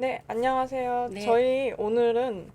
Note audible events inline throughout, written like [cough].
네, 안녕하세요. 네. 저희 오늘은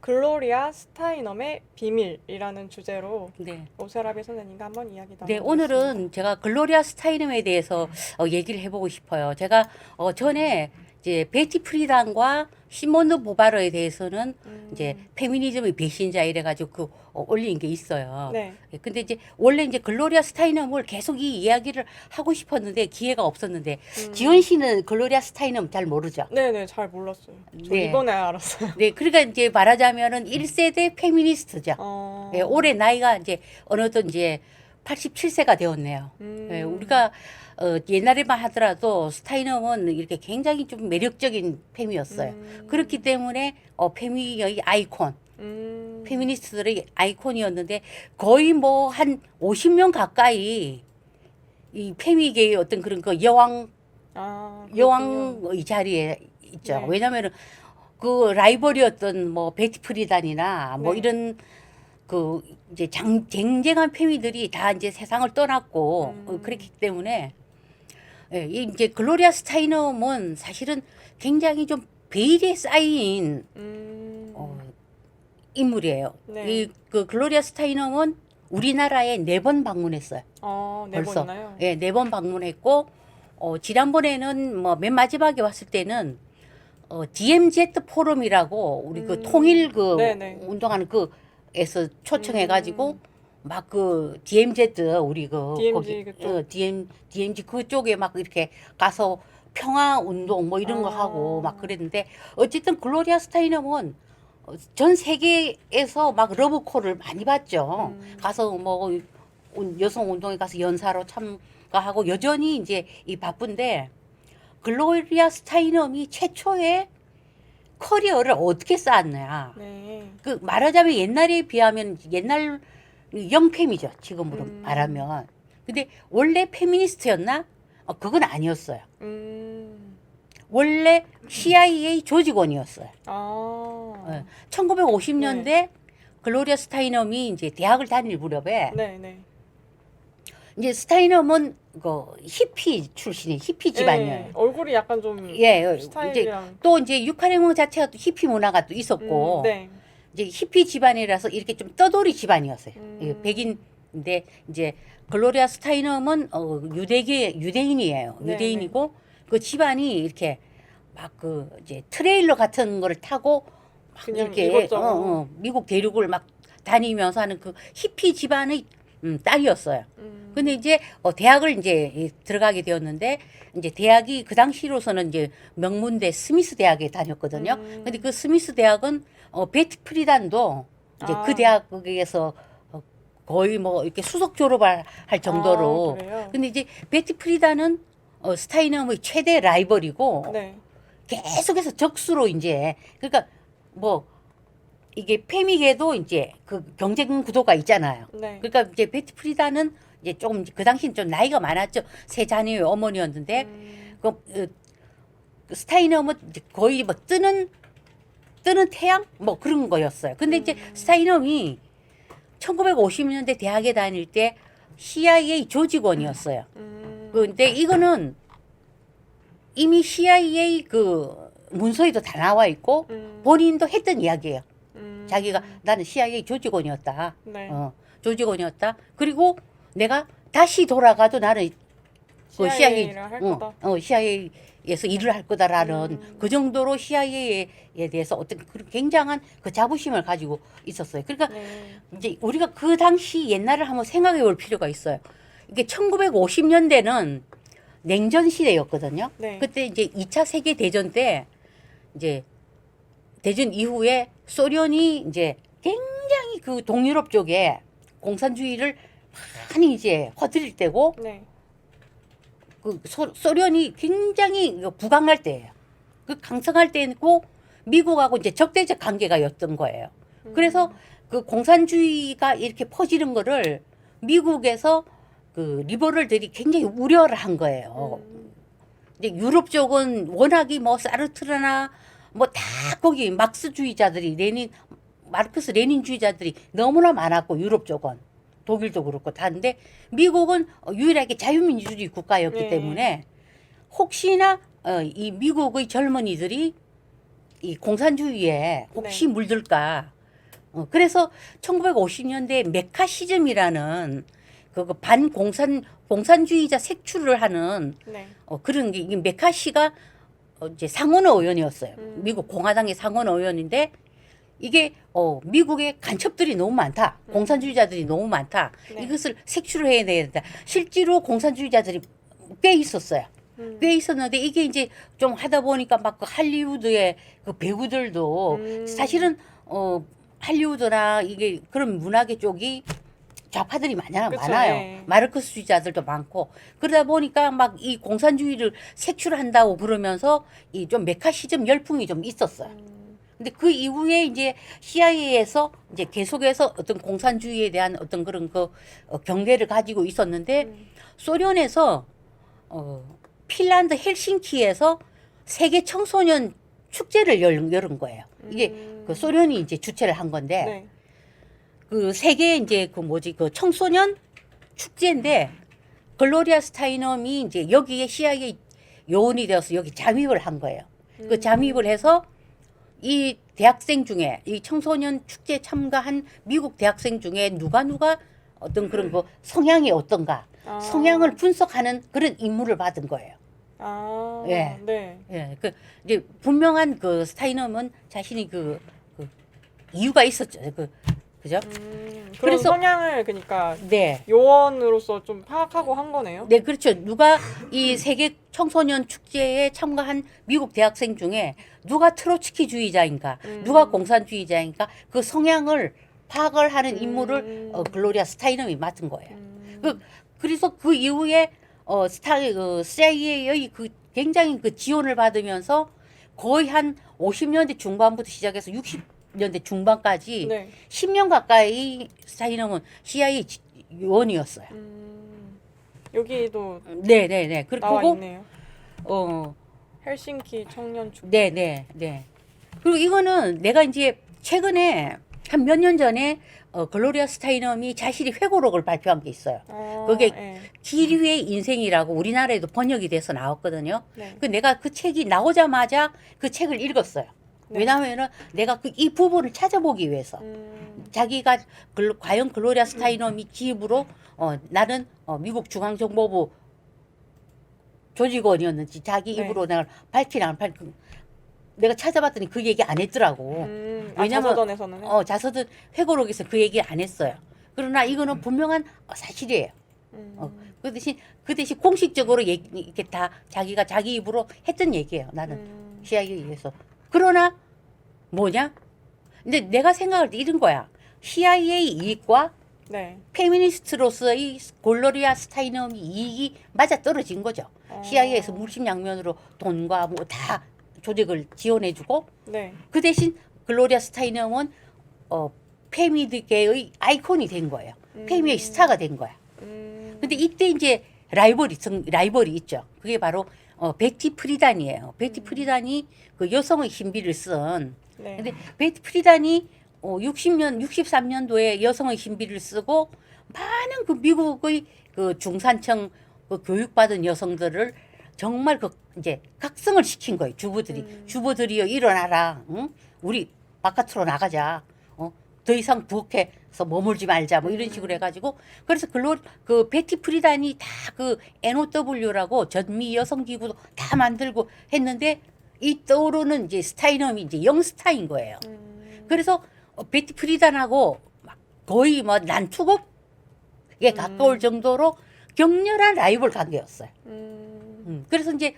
글로리아 스타이넘의 비밀이라는 주제로 네. 오세라비 선생님과 한번 이야기 나눠보겠습니다. 네, 오늘은 제가 글로리아 스타이넘에 대해서 어, 얘기를 해보고 싶어요. 제가 어, 전에 이제 베티 프리단과 시몬드 보바르에 대해서는 음, 이제 페미니즘의 배신자 이래가지고 그 어, 올린 게 있어요. 네, 예, 근데 이제 원래 이제 글로리아 스타이넘을 계속 이 이야기를 하고 싶었는데 기회가 없었는데 음, 지원 씨는 글로리아 스타이넘 잘 모르죠? 네, 네, 잘 몰랐어요. 저 네. 이번에 알았어요. 네, 그러니까 이제 말하자면은 [laughs] 1세대 페미니스트죠. 어, 예, 올해 나이가 이제 어느덧 이제 87세가 되었네요. 음, 예, 우리가 어, 옛날에만 하더라도 스타이넘은 이렇게 굉장히 좀 매력적인 페미였어요. 음, 그렇기 때문에 어, 페미의 아이콘, 음, 페미니스트들의 아이콘이었는데 거의 뭐 한 50년 가까이 이 페미계의 어떤 그런 그 여왕 아. 여왕의 자리에 있죠. 네. 왜냐면은 그 라이벌이었던 뭐 베티 프리단이나 뭐 네. 이런 그 이제 장, 쟁쟁한 페미들이 다 이제 세상을 떠났고 음. 어, 그렇기 때문에 예, 이 이제 글로리아 스타이넘은 사실은 굉장히 좀 베일에 쌓인 음, 어, 인물이에요. 네. 이그 글로리아 스타이넘은 우리나라에 네 번 방문했어요. 어, 네 벌써. 번이나요? 예, 네 번 방문했고 어, 지난번에는 뭐 맨 마지막에 왔을 때는 어, DMZ 포럼이라고 우리 그 음. 통일 그 네네. 운동하는 그 에서 초청해 가지고 음. 막그 DMZ 우리 그 DMZ 거기 그쪽? 어, DM DMZ 그쪽에 막 이렇게 가서 평화 운동 뭐 이런 거 아. 하고 막 그랬는데 어쨌든 글로리아 스타이넘은 어, 전 세계에서 막 러브콜을 많이 받죠. 음. 가서 뭐 운- 여성 운동에 가서 연사로 참가하고 여전히 이제 이 바쁜데 글로리아 스타이넘이 최초의 커리어를 어떻게 쌓았냐. 네, 그 말하자면 옛날에 비하면 옛날 영팸이죠. 지금으로 음. 말하면. 근데 원래 페미니스트였나? 어, 그건 아니었어요. 음, 원래 CIA 조직원이었어요. 아, 예. 1950년대 글로리아 스타이넘이 이제 대학을 다닐 무렵에 네, 네. 이제 스타이넘은 그 히피 출신이 히피 집안이에요. 예, 얼굴이 약간 좀 예, 이제 스타일이랑 또 이제 육한행동 자체가 또 히피 문화가 또 있었고 음, 네. 이제 히피 집안이라서 이렇게 좀 떠돌이 집안이었어요. 음. 예, 백인인데 이제 글로리아 스타이넘은 어, 유대계 유대인이에요. 네, 유대인이고 그 집안이 이렇게 막 그 이제 트레일러 같은 거를 타고 막 이렇게. 어, 어, 미국 대륙을 막 다니면서 하는 그 히피 집안의 음, 딸이었어요. 음, 근데 이제 어, 대학을 이제 이- 들어가게 되었는데 이제 대학이 그 당시로서는 이제 명문대 스미스 대학에 다녔거든요. 음. 근데 그 스미스 대학은 어, 베티 프리단도 이제 아. 그 대학에서 어, 거의 뭐 이렇게 수석 졸업을 할 정도로. 아, 그래요? 근데 이제 베티 프리단은 어, 스타이넘의 최대 라이벌이고 네. 계속해서 적수로 이제 그러니까 뭐 이게 페미계도 이제 그 경쟁 구도가 있잖아요. 네. 그러니까 이제 베티 프리다는 이제 조금 그 당시는 좀 나이가 많았죠. 세 자녀의 어머니였는데 음, 그, 어, 그 이제 거의 뭐 뜨는 뜨는 태양 뭐 그런 거였어요. 근데 이제 음. 스타이넘이 1950년대 대학에 다닐 때 CIA 조직원이었어요. 음, 근데 이거는 이미 CIA 그 문서에도 다 나와 있고 음, 본인도 했던 이야기예요. 음, 자기가 나는 CIA 조직원이었다. 네. 어, 조직원이었다. 그리고 내가 다시 돌아가도 나는 그 CIA, CIA를 할 어, 거다. 어, CIA에서 일을 할 거다라는 음. 그 정도로 CIA에 대해서 어떤 그런 굉장한 그 자부심을 가지고 있었어요. 그러니까 네. 이제 우리가 그 당시 옛날을 한번 생각해 볼 필요가 있어요. 이게 1950년대는 냉전 시대였거든요. 네. 그때 이제 2차 세계 대전 때 이제 대전 이후에 소련이 이제 굉장히 그 동유럽 쪽에 공산주의를 많이 이제 퍼뜨릴 때고 네. 그 소, 소련이 굉장히 부강할 때예요. 그 강성할 때고 미국하고 이제 적대적 관계가였던 거예요. 음, 그래서 그 공산주의가 이렇게 퍼지는 거를 미국에서 그 리버럴들이 굉장히 우려를 한 거예요. 음, 이제 유럽 쪽은 워낙이 뭐 사르트르나 뭐 다 거기 막스주의자들이 레닌 마르크스 레닌주의자들이 너무나 많았고 유럽 쪽은 독일도 그렇고 다인데 미국은 어, 유일하게 자유민주주의 국가였기 네. 때문에 혹시나 어, 이 미국의 젊은이들이 이 공산주의에 혹시 네. 물들까. 어, 그래서 1950년대 메카시즘이라는 그 반공산 공산주의자 색출을 하는 네. 어, 그런 게 이게 메카시가 어, 이제 상원 의원이었어요. 음. 미국 공화당의 상원 의원인데 이게 어, 미국의 간첩들이 너무 많다. 음. 공산주의자들이 너무 많다. 네. 이것을 색출을 해야 된다. 실제로 공산주의자들이 꽤 있었어요. 음. 꽤 있었는데 이게 이제 좀 하다 보니까 막 그 할리우드의 그 배우들도 음. 사실은 어 할리우드나 이게 그런 문화계 쪽이 좌파들이 많아, 그쵸, 많아요. 예. 마르크스주의자들도 많고 그러다 보니까 막 이 공산주의를 색출한다고 그러면서 이 좀 메카시즘 열풍이 좀 있었어요. 음. 근데 그 이후에 이제 CIA에서 이제 계속해서 어떤 공산주의에 대한 어떤 그런 그 어, 경계를 가지고 있었는데 음. 소련에서 어, 핀란드 헬싱키에서 세계 청소년 축제를 열, 열은 거예요. 이게 음. 그 소련이 이제 주최를 한 건데 네. 그 세계 이제 그 뭐지 그 청소년 축제인데 글로리아 스타이넘이 이제 여기에 CIA 요원이 되어서 여기 잠입을 한 거예요. 그 음. 잠입을 해서 이 대학생 중에 이 청소년 축제에 참가한 미국 대학생 중에 누가 누가 어떤 그런 그 성향이 어떤가 아. 성향을 분석하는 그런 임무를 받은 거예요. 아. 예. 네. 예, 그 이제 분명한 그 스타이넘은 자신이 그, 그 이유가 있었죠. 그 그죠? 음. 그런 그래서- 성향을 그러니까 네. 요원으로서 좀 파악하고 한 거네요. 네, 그렇죠. 누가 이 세계 청소년 축제에 참가한 미국 대학생 중에 누가 트로츠키주의자인가, 음. 누가 공산주의자인가 그 성향을 파악을 하는 음. 임무를 어, 글로리아 스타이넘이 맡은 거예요. 음. 그 그래서 그 이후에 어 스타 그 CIA의 그 굉장히 그 지원을 받으면서 거의 한 50년대 중반부터 시작해서 60 년대 중반까지 네. 10년 가까이 스타이넘은 CIA 지- 요원이었어요. 음. 여기도 네, 네, 네. 그리고 나와 그거 있네요. 어, 헬싱키 청년 축제. 네, 네, 네. 그리고 이거는 내가 이제 최근에 한 몇 년 전에 어, 글로리아 스타이넘이 자신이 회고록을 발표한 게 있어요. 어, 그게 예. 기류의 인생이라고 우리나라에도 번역이 돼서 나왔거든요. 네. 그 내가 그 책이 나오자마자 그 책을 읽었어요. 네. 왜냐하면은 내가 그 이 부분을 찾아보기 위해서 음. 자기가 글로, 과연 글로리아 스타이넘이 기입으로 어, 나는 어, 미국 중앙정보부 조직원이었는지 자기 네. 입으로 내가 밝히나 안 밝히 내가 찾아봤더니 그 얘기 안 했더라고. 음. 아, 왜냐면- 자서전에서는 어 자서든 회고록에서 그 얘기 안 했어요. 그러나 이거는 분명한 사실이에요. 음. 어, 그 대신 그 대신 공식적으로 얘기, 이렇게 다 자기가 자기 입으로 했던 얘기예요. 나는 음. CIA에서. 그러나 뭐냐? 근데 내가 생각할 때 이런 거야. CIA 이익과 네. 페미니스트로서의 골로리아 스타이넘이 이익이 맞아 떨어진 거죠. 어. CIA에서 물심양면으로 돈과 뭐 다 조직을 지원해주고 네. 그 대신 글로리아 스타이넘은 어, 페미드계의 아이콘이 된 거예요. 음. 페미의 스타가 된 거야. 음. 근데 이때 이제 라이벌이 성- 라이벌이 있죠. 그게 바로 어, 베티 프리단이에요. 베티 프리단이 그 여성의 신비를 쓴. 네. 근데 베티 프리단이 어, 60년 63년도에 여성의 신비를 쓰고 많은 그 미국의 그 중산층 그 교육받은 여성들을 정말 그 이제 각성을 시킨 거예요. 주부들이 음. 주부들이여 일어나라. 응? 우리 바깥으로 나가자. 어? 더 이상 부엌에 서 머물지 말자. 뭐 이런 음. 식으로 해가지고 그래서 글로 그 베티 프리단이 다 그 NOW라고 전미 여성 기구도 다 만들고 했는데 이 떠오르는 이제 스타이넘이 이제 영스타인 거예요. 음. 그래서 어, 베티 프리단하고 막 거의 뭐 난투극에 음. 가까울 정도로 격렬한 라이벌 관계였어요. 음. 음, 그래서 이제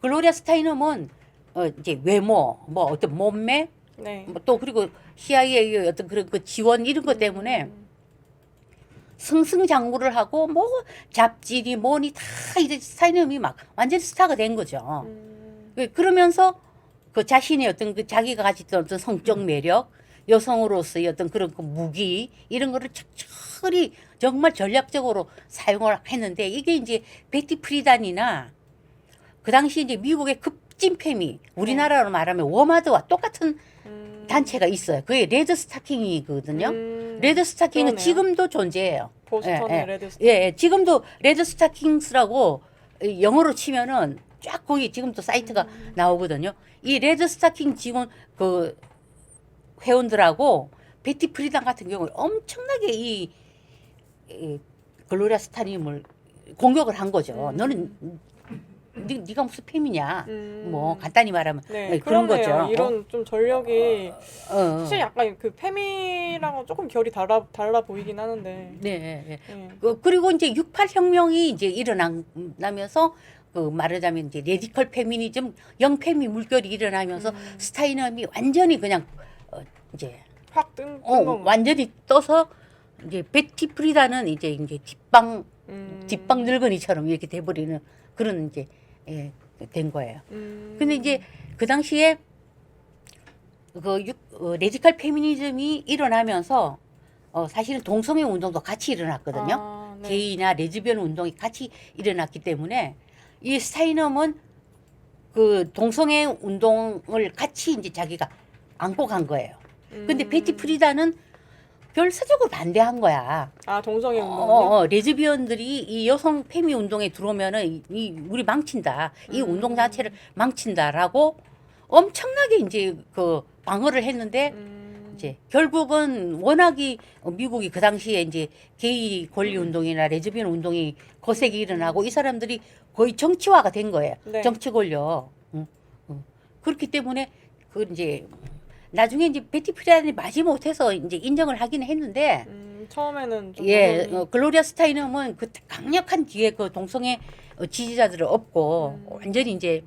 글로리아 스타이넘은 어, 이제 외모, 뭐 어떤 몸매, 네. 뭐 또 그리고 CIA의 어떤 그런 그 지원 이런 것 때문에 음. 승승장구를 하고 뭐 잡지니 뭐니 다 이제 스타이넘이 막 완전 스타가 된 거죠. 음. 그- 그러면서 그 자신의 어떤 그 자기가 가지던 어떤 성적 매력, 여성으로서의 어떤 그런 그 무기 이런 거를 적절히 정말 전략적으로 사용을 했는데 이게 이제 베티 프리단이나 그 당시 이제 미국의 급진팸이 우리나라로 말하면 워마드와 똑같은 음. 단체가 있어요. 그게 레드 스타킹이거든요. 음. 레드 스타킹은 그러네요. 지금도 존재해요. 보스턴의 예, 예. 레드 스타. 예, 예, 지금도 레드 스타킹스라고 영어로 치면은 쫙 거기 지금도 사이트가 음. 나오거든요. 이 레드 스타킹 직원 그 회원들하고 베티 프리단 같은 경우는 엄청나게 이, 이 글로리아 스타님을 공격을 한 거죠. 음. 너는 니, 네가 무슨 팸이냐? 음. 뭐 간단히 말하면 네, 네, 그런 그러네요. 거죠. 이런 좀 전력이 어, 어. 사실 약간 그 페미랑은 조금 결이 달라 달라 보이긴 하는데. 네, 네. 네. 그, 그리고 이제 68 혁명이 이제 일어나면서 그 말하자면 이제 레디컬 페미니즘, 영페미 물결이 일어나면서 음. 스타이넘이 완전히 그냥 어, 이제 확 뜬 어, 완전히 떠서 이제 베티 프리다는 이제 이제 뒷방 음. 뒷방 늙은이처럼 이렇게 돼버리는 그런 이제 예, 된 거예요. 음. 근데 이제 그 당시에 그 육, 어, 레디컬 페미니즘이 일어나면서 어, 사실은 동성애 운동도 같이 일어났거든요. 아, 네. 게이나 레즈비언 운동이 같이 일어났기 때문에 이 스타이넘은 그 동성애 운동을 같이 이제 자기가 안고 간 거예요. 근데 음. 베티 프리다는 별서적으로 반대한 거야. 아 동성애 어, 운동요? 어, 어, 레즈비언들이 이 여성 페미 운동에 들어오면은 이, 이 우리 망친다. 이 음. 운동 자체를 망친다라고 엄청나게 이제 그 방어를 했는데 음. 이제 결국은 워낙이 미국이 그 당시에 이제 게이 권리 운동이나 레즈비언 운동이 거세게 일어나고 이 사람들이 거의 정치화가 된 거예요. 네. 정치 권력. 응, 응. 그렇기 때문에 그 이제 나중에 이제 베티 프리단이 마지 못해서 이제 인정을 하기는 했는데 음, 처음에는 좀 예, 어, 글로리아 스타이넘은 그 강력한 뒤에 그 동성애 어, 지지자들을 업고 음. 완전히 이제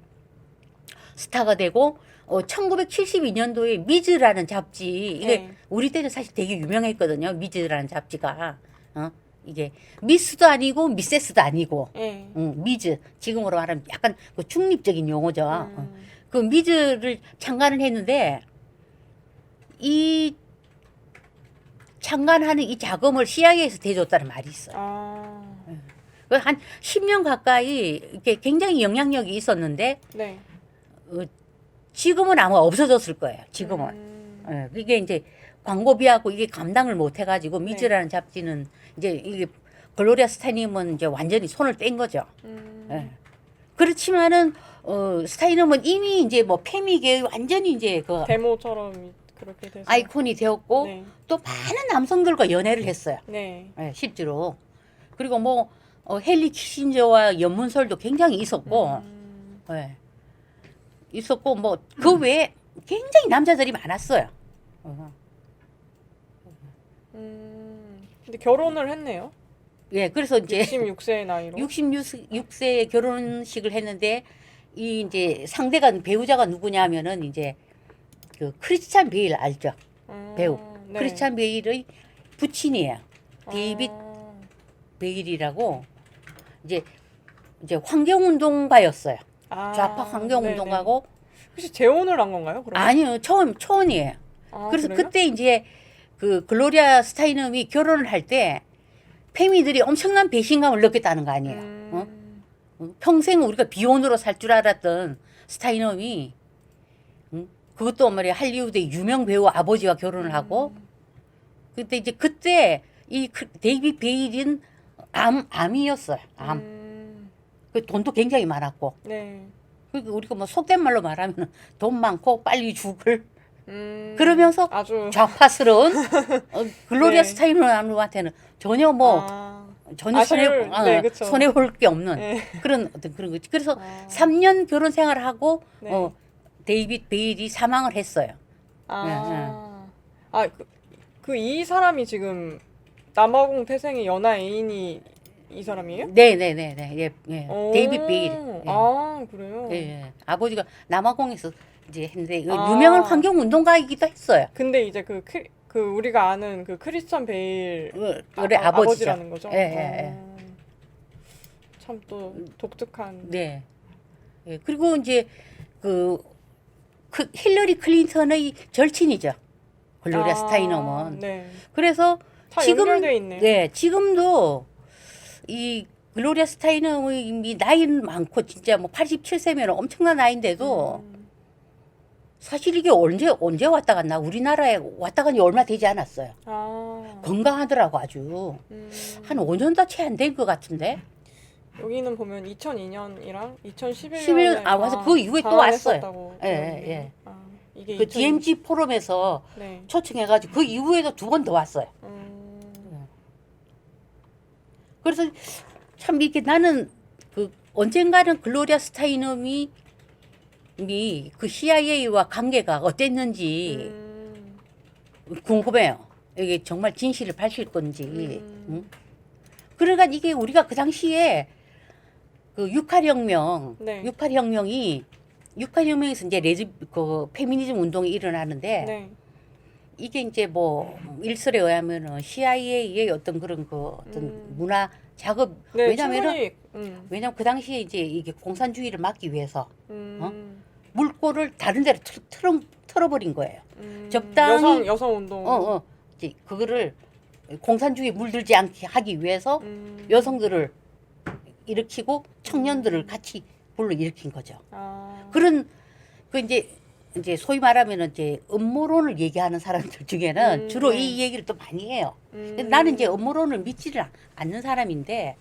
스타가 되고 어, 1972년도에 미즈라는 잡지 이게 네. 우리 때는 사실 되게 유명했거든요. 미즈라는 잡지가 어? 이게 미스도 아니고 미세스도 아니고 예. 응, 미즈 지금으로 말하면 약간 그 중립적인 용어죠. 어. 음. 그 미즈를 창간을 했는데 이 창간하는 이 자금을 CIA에서 대줬다는 말이 있어요. 아, 그한 10년 가까이 이렇게 굉장히 영향력이 있었는데 네. 지금은 아마 없어졌을 거예요. 지금은. 음. 예, 이게 이제 광고비하고 이게 감당을 못 해가지고 미즈라는 잡지는 이제 이게 글로리아 스타님은 이제 완전히 손을 뗀 거죠. 음. 예. 그렇지만은 어, 스타이넘은 이미 이제 뭐 페미계 완전히 이제 그 데모처럼 그렇게 돼서. 아이콘이 되었고 네. 또 많은 남성들과 연애를 했어요. 네. 예, 실제로. 그리고 뭐 어, 헨리 키신저와 연문설도 굉장히 있었고, 음. 예. 있었고 뭐 그 외에 굉장히 남자들이 많았어요. 어. 음. 근데 결혼을 했네요. 예, 그래서 이제 66세의 나이로. 66세에 결혼식을 했는데 이 이제 상대가 배우자가 누구냐면은 이제 그 크리스찬 베일 알죠? 음. 배우. 네. 크리스찬 베일의 부친이에요. 데이빗 아. 베일이라고 이제 이제 환경운동가였어요. 아. 좌파 환경운동가고 네네. 혹시 재혼을 한 건가요? 그럼? 아니요 처음 초원이에요. 아, 그래서 그래요? 그때 이제 그 글로리아 스타이넘이 결혼을 할 때 페미들이 엄청난 배신감을 느꼈다는 거 아니에요. 어? 음. 어? 평생 우리가 비혼으로 살 줄 알았던 스타이넘이 응? 그것도 말이야 할리우드의 유명 배우 아버지와 결혼을 하고 음. 그때 이제 그때 이 크- 데이빗 베일은 암 암이었어요. 암. 음. 그 돈도 굉장히 많았고. 네. 그러니까 우리가 뭐 속된 말로 말하면 돈 많고 빨리 죽을 음. 그러면서 아주 좌파스러운 [laughs] 어, 글로리아 네. 스타이넘한테는 전혀 뭐 아. 전혀 손해 아쉬울- 어, 네. 손해 볼 게 없는 네. 그런 어떤 그런 거지. 그래서 아. 3년 결혼 생활을 하고 네. 어, 데이빗 베일이 사망을 했어요. 아. 아, 그, 그 이 사람이 지금 남아공 태생의 연하 애인이 이 사람이에요? 네, 네, 네, 네. 예, 예. 오. 데이빗 베일. 예. 아, 그래요? 예, 예. 아버지가 남아공에서 이제 했는데 그 아. 유명한 환경 운동가이기도 했어요. 근데 이제 그, 크, 그 우리가 아는 그 크리스찬 베일 어, 그래 아, 아버지죠. 아버지라는 거죠? 예, 예, 예. 참 또 독특한. 네. 예, 그리고 이제 그, 그 힐러리 클린턴의 절친이죠. 글로리아 아, 스타이넘은. 네. 그래서 다 지금-. 네, 지금도 이 글로리아 스타이넘이 이미 나이는 많고 진짜 뭐 87세면 엄청난 나이인데도 음, 사실 이게 언제 언제 왔다 갔나 우리나라에 왔다 간지 얼마 되지 않았어요. 아, 건강하더라고 아주 음, 한 5년 다 채 안 된 것 같은데. 여기는 보면 2002년이랑 2011년에 11년 아 와서 그 이후에 또 왔어요. 예, 예. 아, 이게 그 2000 DMZ 포럼에서 네. 초청해가지고 그 이후에도 두 번 더 왔어요. 음, 그래서 참 이렇게 나는 그 언젠가는 글로리아 스타이넘이 미그 CIA와 관계가 어땠는지 음, 궁금해요. 이게 정말 진실을 밝힐 건지. 음. 응? 그러니까 이게 우리가 그 당시에 그 육칼혁명, 네. 육칼혁명이 육칼혁명에서 이제 레즈 그 페미니즘 운동이 일어나는데 네. 이게 이제 뭐 일설에 의하면은 CIA의 어떤 그런 그 어떤 음. 문화 작업 네, 왜냐면은 충분히, 음, 왜냐면 그 당시에 이제 이게 공산주의를 막기 위해서 음, 물꼬를 다른 데로 틀, 틀어, 틀어버린 거예요. 음, 적당히- 여성 여성 운동. 어, 어. 이제 그거를 공산주의 물들지 않게 하기 위해서 음, 여성들을 일으키고 청년들을 같이 불러 일으킨 거죠. 아, 그런 그 이제 이제 소위 말하면은 이제 음모론을 얘기하는 사람들 중에는 음, 주로 네. 이 얘기를 또 많이 해요. 음, 근데 나는 이제 음모론을 믿지를 않- 않는 사람인데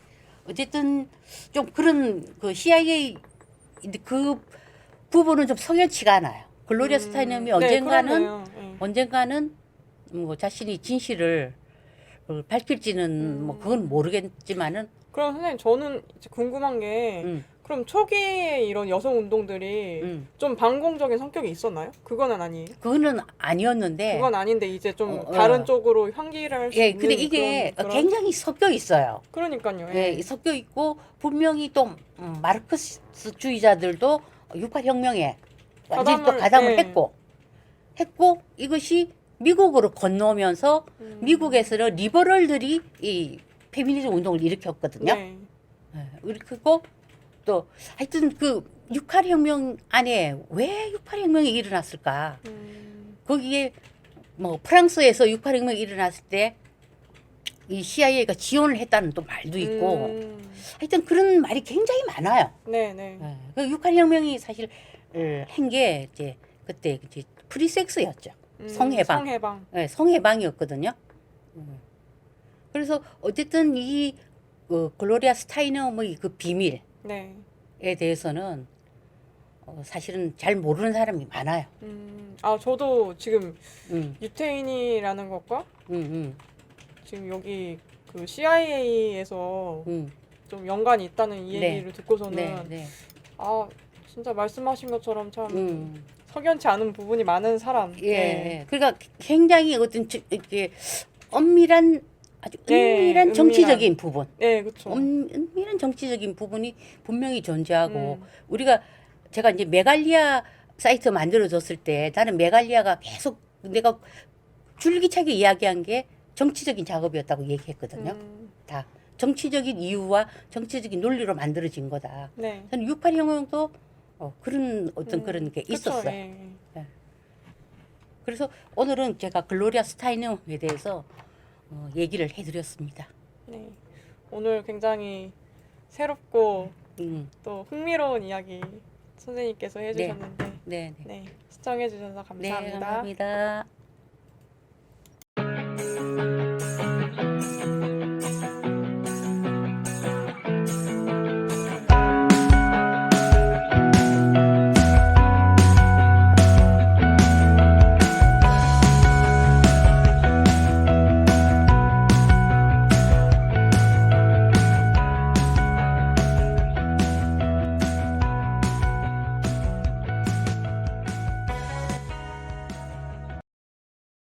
어쨌든 좀 그런 그 CIA 그 부분은 좀 석연치가 않아요. 글로리아 음, 스타이넘이 네, 언젠가는. 네. 언젠가는 뭐 자신이 진실을 어, 밝힐지는 뭐 그건 모르겠지만은 그럼 선생님 저는 이제 궁금한 게 음, 그럼 초기에 이런 여성 운동들이 음. 좀 반공적인 성격이 있었나요? 그거는 아니에요. 그거는 아니었는데 그건 아닌데 이제 좀 어, 어. 다른 쪽으로 향기를 할 수 예 있는 근데 이게 그런, 그런- 굉장히 섞여 있어요. 그러니까요. 예, 예. 섞여 있고 분명히 또 음, 마르크스주의자들도 68 혁명에 완전히 또 가담을- 가담을 예. 했고 했고 이것이 미국으로 건너오면서 음. 미국에서는 리버럴들이 이 페미니즘 운동을 일으켰거든요. 네. 예, 일으켰고 또 하여튼 그 68 혁명 안에 왜 68 혁명이 일어났을까? 음. 거기에 뭐 프랑스에서 68 혁명이 일어났을 때 이 CIA가 지원을 했다는 또 말도 있고 음. 하여튼 그런 말이 굉장히 많아요. 네, 네. 예. 그 육칼 혁명이 사실 한 게 이제 그때 이제 프리섹스였죠. 음, 성해방. 성해방. 예, 성해방이었거든요. 음. 그래서 어쨌든 이 어, 글로리아 스타이너의 그 비밀에 네. 대해서는 어, 사실은 잘 모르는 사람이 많아요. 음. 아, 저도 지금 음, 유태인이라는 것과 음, 지금 여기 그 CIA에서 음, 좀 연관이 있다는 이 네. 얘기를 듣고서는 네, 네. 아, 진짜 말씀하신 것처럼 참 음. 석연치 않은 부분이 많은 사람. 예, 네. 예. 그러니까 굉장히 어떤 저- 이렇게 엄밀한 아주 네, 은밀한 은밀한. 정치적인 부분, 네, 그렇죠. 음, 은밀한 정치적인 부분이 분명히 존재하고 음. 우리가 제가 이제 메갈리아 사이트 만들어줬을 때 나는 메갈리아가 계속 내가 줄기차게 이야기한 게 정치적인 작업이었다고 얘기했거든요. 음. 다 정치적인 이유와 정치적인 논리로 만들어진 거다. 네. 저는 68 혁명도 어, 그런 어떤 음, 그런 게 그쵸, 있었어요. 예, 예. 그래서 오늘은 제가 글로리아 스타이넘에 대해서 어, 얘기를 해드렸습니다. 네. 오늘 굉장히 새롭고 음, 또 흥미로운 이야기 선생님께서 해주셨는데 네, 네. 네, 시청해주셔서 네, 감사합니다. 감사합니다.